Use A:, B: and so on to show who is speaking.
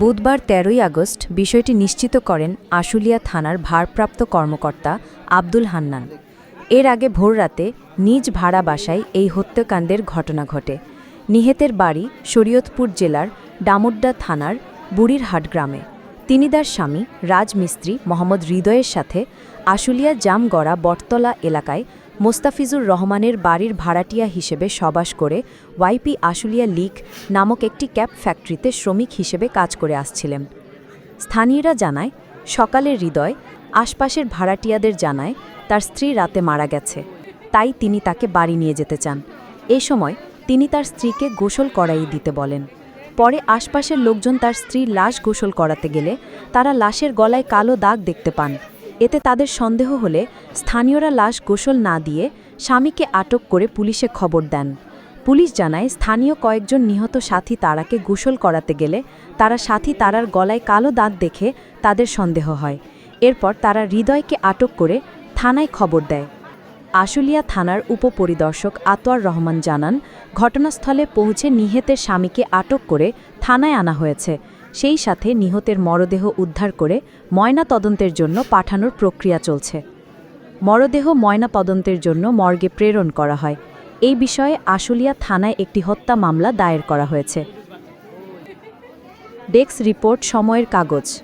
A: বুধবার তেরোই আগস্ট বিষয়টি নিশ্চিত করেন আশুলিয়া থানার ভারপ্রাপ্ত কর্মকর্তা আব্দুল হান্নান। এর আগে ভোররাতে নিজ ভাড়া বাসায় এই হত্যাকাণ্ডের ঘটনা ঘটে। নিহেতের বাড়ি শরীয়তপুর জেলার ডামুড্ডা থানার বুড়িরহাট গ্রামে। তিনি তার স্বামী, রাজমিস্ত্রি মোহাম্মদ হৃদয়ের সাথে আশুলিয়া জামগড়া বটতলা এলাকায় মোস্তাফিজুর রহমানের বাড়ির ভাড়াটিয়া হিসেবে সবাস করে ওয়াইপি আশুলিয়া লিগ নামক একটি ক্যাপ ফ্যাক্টরিতে শ্রমিক হিসেবে কাজ করে আসছিলেন। স্থানীয়রা জানায়, সকালের হৃদয়, আশপাশের ভাড়াটিয়াদের জানায় তার স্ত্রী রাতে মারা গেছে। তাই তিনি তাকে বাড়ি নিয়ে যেতে চান। এ সময় তিনি তার স্ত্রীকে গোসল করাই দিতে বলেন। পরে আশপাশের লোকজন তার স্ত্রীর লাশ গোসল করাতে গেলে তারা লাশের গলায় কালো দাগ দেখতে পান। এতে তাদের সন্দেহ হলে স্থানীয়রা লাশ গোসল না দিয়ে স্বামীকে আটক করে পুলিশে খবর দেন। পুলিশ জানায়, স্থানীয় কয়েকজন নিহত সাথী তারাকে গোসল করাতে গেলে তারা সাথী তারার গলায় কালো দাঁত দেখে তাদের সন্দেহ হয়। এরপর তারা হৃদয়কে আটক করে থানায় খবর দেয়। আশুলিয়া থানার উপপরিদর্শক আতোয়ার রহমান জানান, ঘটনাস্থলে পৌঁছে নিহতের স্বামীকে আটক করে থানায় আনা হয়েছে। সেই সাথে নিহতের মরদেহ উদ্ধার করে ময়না তদন্তের জন্য পাঠানোর প্রক্রিয়া চলছে। মরদেহ ময়না তদন্তের জন্য মর্গে প্রেরণ করা হয়। এই বিষয়ে আশুলিয়া থানায় একটি হত্যা মামলা দায়ের করা হয়েছে। ডেক্স রিপোর্ট সময়ের কাগজ।